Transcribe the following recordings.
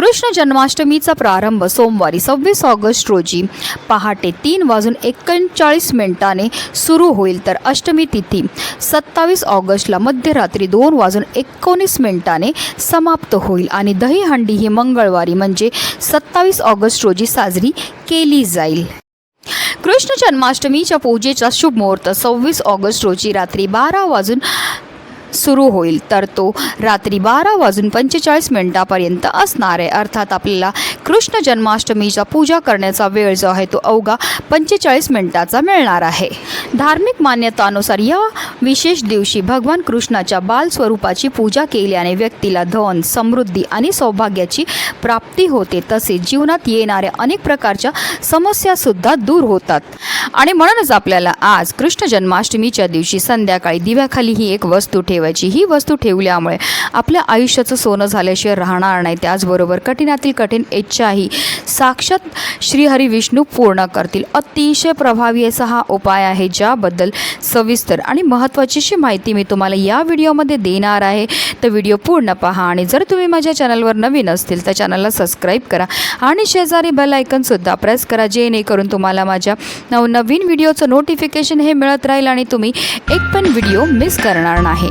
कृष्ण जन्माष्टमीचा प्रारंभ सोमवारी सव्वीस ऑगस्ट रोजी पहाटे तीन वाजून एकोणचाळीस मिनिटाने सुरू होईल तर अष्टमी तिथी. सत्तावीस ऑगस्टला मध्यरात्री दोन वाजून एकोणीस मिनिटाने समाप्त होईल आणि दहीहंडी ही मंगळवारी म्हणजे सत्तावीस ऑगस्ट रोजी साजरी केली जाईल. कृष्ण जन्माष्टमीच्या पूजेचा शुभ मुहूर्त सव्वीस ऑगस्ट रोजी रात्री बारा वाजून सुरू होईल. तर तो रात्री बारा वाजून पंचेचाळीस मिनिटापर्यंत असणार आहे. अर्थात आपल्याला कृष्ण जन्माष्टमीचा पूजा करण्याचा वेळ जो आहे तो अवघा पंचेचाळीस मिनिटाचा मिळणार आहे. धार्मिक मान्यतानुसार या विशेष दिवशी भगवान कृष्णाच्या बाल स्वरूपाची पूजा केल्याने व्यक्तीला धन समृद्धी आणि सौभाग्याची प्राप्ती होते. तसेच जीवनात येणाऱ्या अनेक प्रकारच्या समस्यासुद्धा दूर होतात. आणि म्हणूनच आपल्याला आज कृष्ण जन्माष्टमीच्या दिवशी संध्याकाळी दिव्याखाली ही एक वस्तू ठेवायची ही वस्तू ठेवल्यामुळे आपल्या आयुष्याचं सोनं झाल्याशिवाय राहणार नाही. त्याचबरोबर कठीणातील कठीण इच्छाही साक्षात श्रीहरी विष्णू पूर्ण करतील. अतिशय प्रभावी असा हा उपाय आहे ज्याबद्दल सविस्तर आणि महत्त्वाचीशी माहिती मी तुम्हाला या व्हिडिओमध्ये देणार आहे. तर व्हिडिओ पूर्ण पहा आणि जर तुम्ही माझ्या चॅनलवर नवीन असतील तर चॅनलला सबस्क्राईब करा आणि शेजारी बेल आयकनसुद्धा प्रेस करा जेणेकरून तुम्हाला माझ्या नवनवीन व्हिडिओचं नोटिफिकेशन हे मिळत राहील आणि तुम्ही एक पण व्हिडिओ मिस करणार नाही.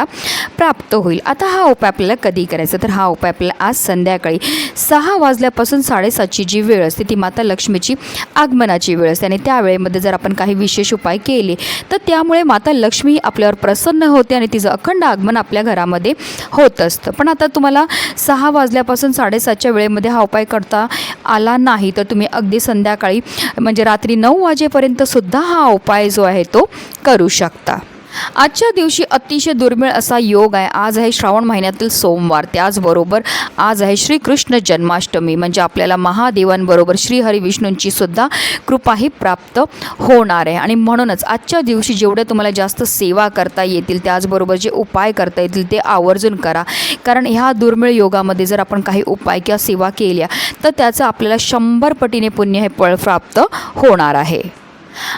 प्राप्त होईल. आता हा उपाय आपल्याला कधी करायचा? तर हा उपाय आपल्याला आज संध्याकाळी सहा वाजल्यापासून साडेसातची जी वेळ असते ती माता लक्ष्मीची आगमनाची वेळ असते. आणि त्या वेळेमध्ये जर आपण काही विशेष उपाय केले तर त्यामुळे माता लक्ष्मी आपल्यावर प्रसन्न होते आणि तिचं अखंड आगमन आपल्या घरामध्ये होत असतं. पण आता तुम्हाला सहा वाजल्यापासून साडेसातच्या वेळेमध्ये हा उपाय करता आला नाही तर तुम्ही अगदी संध्याकाळी म्हणजे रात्री नऊ वाजेपर्यंत सुद्धा हा उपाय जो आहे तो करू शकता. आजच्या दिवशी अतिशय दुर्मिळ असा योग आहे. आज आहे श्रावण महिन्यातील सोमवार. त्याचबरोबर आज आहे श्रीकृष्ण जन्माष्टमी. म्हणजे आपल्याला महादेवांबरोबर श्रीहरिविष्णूंची सुद्धा कृपाही प्राप्त होणार आहे. आणि म्हणूनच आजच्या दिवशी जेवढ्या तुम्हाला जास्त सेवा करता येतील त्याचबरोबर जे उपाय करता येतील ते आवर्जून करा. कारण ह्या दुर्मिळ योगामध्ये जर आपण काही उपाय किंवा सेवा केल्या तर त्याचं आपल्याला शंभर पटीने पुण्य हे फळ प्राप्त होणार आहे.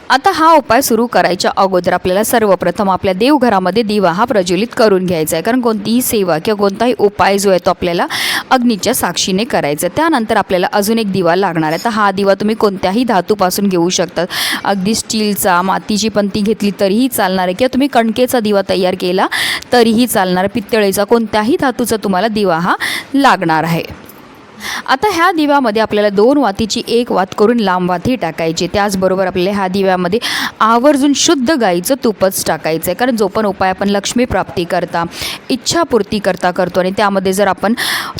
आता हा उपाय सुरू करायच्या अगोदर आपल्याला सर्वप्रथम आपल्या देवघरामध्ये दिवा हा प्रज्वलित करून घ्यायचा आहे. कारण कोणतीही सेवा किंवा कोणताही उपाय जो आहे तो आपल्याला अग्नीच्या साक्षीने करायचा आहे. त्यानंतर आपल्याला अजून एक दिवा लागणार आहे. तर हा दिवा तुम्ही कोणत्याही धातूपासून घेऊ शकतात अगदी स्टीलचा मातीची पण ती घेतली तरीही चालणार आहे. किंवा तुम्ही कणकेचा दिवा तयार केला तरीही चालणार पितळेचा कोणत्याही धातूचा तुम्हाला दिवा हा लागणार आहे. आता ह्या दिव्यामध्ये आपल्याला दोन वातीची एक वात करून लांब वाती टाकायची. त्याचबरोबर आपल्याला ह्या दिव्यामध्ये आवर्जून शुद्ध गाईचं तूपच टाकायचं आहे. कारण जो पण उपाय आपण लक्ष्मी प्राप्ती करता इच्छापूर्ती करता करतो आणि त्यामध्ये जर आपण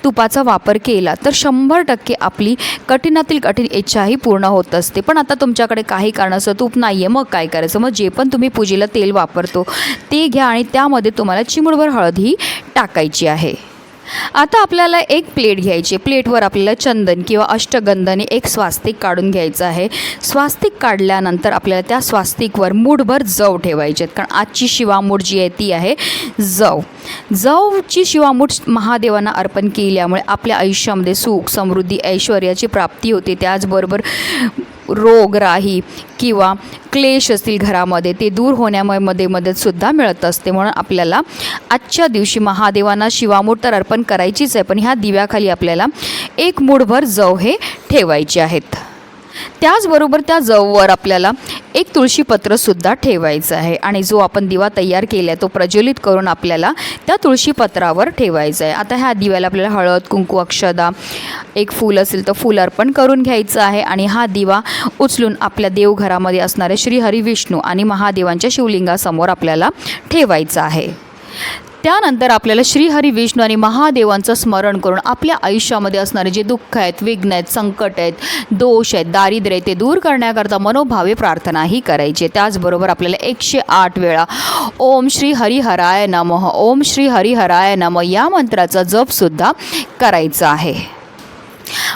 तुपाचा वापर केला तर शंभर टक्के आपली कठीणातील कठीण इच्छाही पूर्ण होत असते. पण आता तुमच्याकडे काही कारणाचं तूप नाही आहे मग काय करायचं? मग जे पण तुम्ही पूजेला तेल वापरतो ते घ्या आणि त्यामध्ये तुम्हाला चिमुडभर हळद ही टाकायची आहे. आता आपल्याला एक प्लेट घ्यायची प्लेटवर आपल्याला चंदन किंवा अष्टगंधाने एक स्वास्तिक काढून घ्यायचं आहे. स्वास्तिक काढल्यानंतर आपल्याला त्या स्वास्तिकवर मूठभर जव ठेवायचे आहेत. कारण आजची शिवामूठ जी आहे ती आहे जव. जवची शिवामूठ महादेवांना अर्पण केल्यामुळे आपल्या आयुष्यामध्ये सुख समृद्धी ऐश्वर्याची प्राप्ती होते. त्याचबरोबर रोग राही किंवा क्लेश असतील घरामध्ये ते दूर होण्यामध्ये मदतसुद्धा मिळत असते. म्हणून आपल्याला आजच्या दिवशी महादेवांना शिवामूठ तर अर्पण करायचीच आहे. पण ह्या दिव्याखाली आपल्याला एक मूठभर जव हे ठेवायचे आहेत. त्याचबरोबर त्या जववर आपल्याला एक तुळशीपत्रसुद्धा ठेवायचं आहे. आणि जो आपण दिवा तयार केला आहे तो प्रज्वलित करून आपल्याला त्या तुळशीपत्रावर ठेवायचं आहे. आता ह्या दिव्याला आपल्याला हळद कुंकू अक्षदा एक फूल असेल तर फूल अर्पण करून घ्यायचं आहे. आणि हा दिवा उचलून आपल्या देवघरामध्ये असणारे श्री हरी विष्णू आणि महादेवांच्या शिवलिंगासमोर आपल्याला ठेवायचं आहे. त्यानंतर आपल्याला श्रीहरी विष्णू आणि महादेवांचं स्मरण करून आपल्या आयुष्यामध्ये असणारे जे दुःख आहेत विघ्न आहेत संकट आहेत दोष आहेत दारिद्र्य आहे ते दूर करण्याकरता मनोभावे प्रार्थनाही करायची. त्याचबरोबर आपल्याला एकशे आठ वेळा ओम श्री हरिहराय नमः ओम श्री हरिहराय नम या मंत्राचा जपसुद्धा करायचा आहे.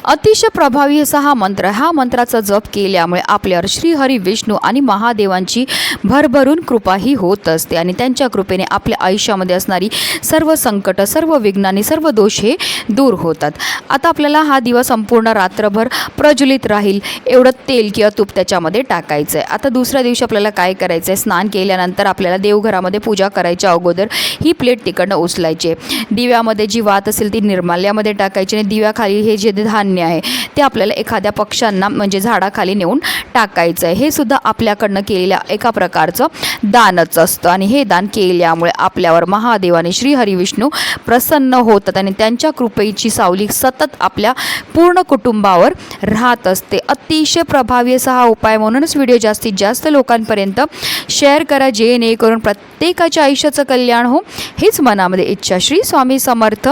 अतिशय प्रभावी असा हा मंत्र हा मंत्राचा जप केल्यामुळे आपल्यावर श्रीहरी विष्णू आणि महादेवांची भरभरून कृपाही होत असते आणि त्यांच्या कृपेने आपल्या आयुष्यामध्ये असणारी सर्व संकट सर्व विघ्नाने सर्व दोष हे दूर होतात. आता आपल्याला हा दिवा संपूर्ण रात्रभर प्रज्वलित राहील. एवढं तेल किंवा तूप त्याच्यामध्ये टाकायचं आहे आता दुसऱ्या दिवशी आपल्याला काय करायचं आहे स्नान केल्यानंतर आपल्याला देवघरामध्ये पूजा करायच्या अगोदर ही प्लेट तिकडनं उचलायची दिव्यामध्ये जी वात असेल ती निर्माल्यामध्ये टाकायची आणि दिव्याखाली हे जे धान्य आहे. ते आपल्याला एखाद्या पक्ष्यांना म्हणजे झाडाखाली नेऊन टाकायचं आहे हे सुद्धा आपल्याकडनं केलेल्या एका प्रकारचं दानच असतं. आणि हे दान केल्यामुळे आपल्यावर महादेवाने श्री हरिविष्णू प्रसन्न होतात आणि त्यांच्या कृपेची सावली सतत आपल्या पूर्ण कुटुंबावर राहत असते. अतिशय प्रभावी असा हा उपाय म्हणूनच व्हिडिओ जास्तीत जास्त लोकांपर्यंत शेअर करा जेणेकरून प्रत्येकाच्या आयुष्याचं कल्याण हो. हीच मनामध्ये इच्छा. श्री स्वामी समर्थ.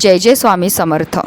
जय जय स्वामी समर्थ.